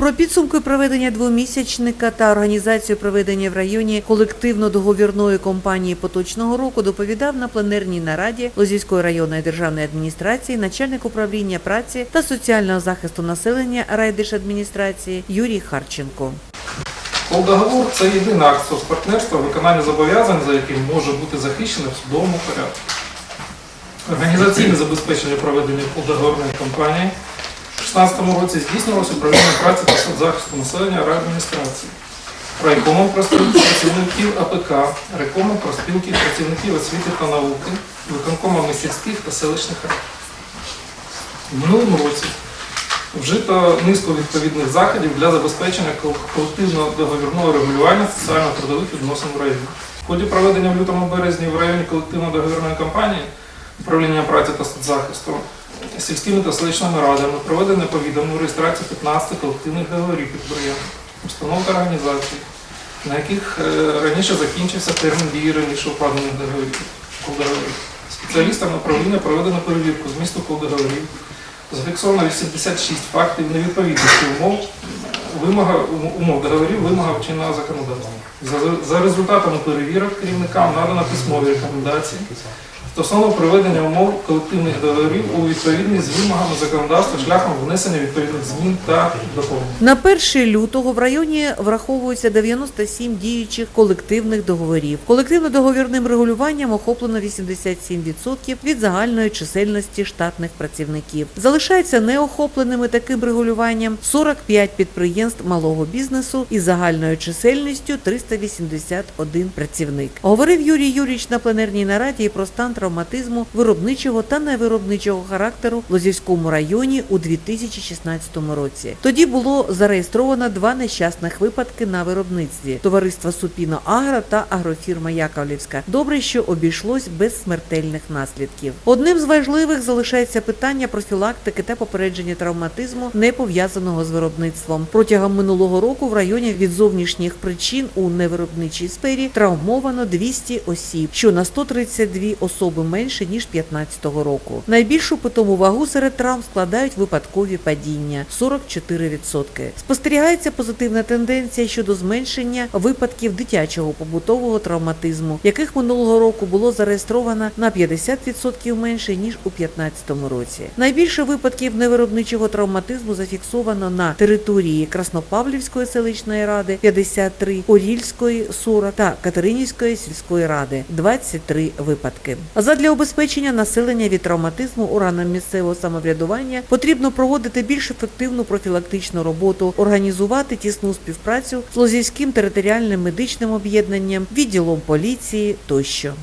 Про підсумки проведення двомісячника та організацію проведення в районі колективно-договірної компанії поточного року доповідав на пленерній нараді Лозівської районної державної адміністрації начальник управління праці та соціального захисту населення райдержадміністрації Юрій Харченко. Колдоговор це єдиний акт соцпартнерства, виконання зобов'язань, за яким може бути захищене в судовому порядку. Організаційне забезпечення проведення колдоговорної кампанії у 2016 році здійснювалося управління праці та соцзахисту населення райадміністрації, райкомом профспілки працівників АПК, райкомом профспілки працівників освіти та науки, виконкомами сільських та селищних рад. В минулому році вжито низку відповідних заходів для забезпечення кол- колективного договірного регулювання соціально-трудових відносин в районі. В ході проведення в лютому-березні в районі колективно-договірної кампанії управління праці та соцзахисту сільськими та селищними радами проведено повідомлення реєстрацію 15 колективних договорів підприємств, установ та організацій, на яких е, раніше закінчився термін дії раніше укладених договорів. Спеціалістам управління проведено перевірку змісту колдоговорів, Зафіксовано 86 фактів невідповідності умов, вимога, умов договорів вимогам чинного законодавства. За, за результатами перевірок керівникам надано письмові рекомендації стосовно приведення умов колективних договорів у відповідність з вимогами законодавства шляхом внесення відповідних змін та доповнень. На 1 лютого в районі враховується 97 діючих колективних договорів. Колективно-договірним регулюванням охоплено 87% від загальної чисельності штатних працівників. Залишаються неохопленими таким регулюванням 45 підприємств малого бізнесу із загальною чисельністю 381 працівник. Говорив Юрій Юрійович на пленерній нараді про стан травматизму виробничого та невиробничого характеру в Лозівському районі у 2016 році. Тоді було зареєстровано два нещасних випадки на виробництві товариства Супіно Агро та агрофірма Яковлівська. Добре, що обійшлось без смертельних наслідків. Одним з важливих залишається питання профілактики та попередження травматизму, не пов'язаного з виробництвом. Протягом минулого року в районі від зовнішніх причин у невиробничій сфері травмовано 200 осіб, що на 132 особи менше ніж 2015 року. Найбільшу питому вагу серед травм складають випадкові падіння 44%. Спостерігається позитивна тенденція щодо зменшення випадків дитячого побутового травматизму, яких минулого року було зареєстровано на 50% менше ніж у 2015 році. Найбільше випадків невиробничого травматизму зафіксовано на території Краснопавлівської селищної ради 53, Орільської 40 та Катеринівської сільської ради 23 випадки. Задля обезпечення населення від травматизму органам місцевого самоврядування потрібно проводити більш ефективну профілактичну роботу, організувати тісну співпрацю з Лозівським територіальним медичним об'єднанням, відділом поліції тощо.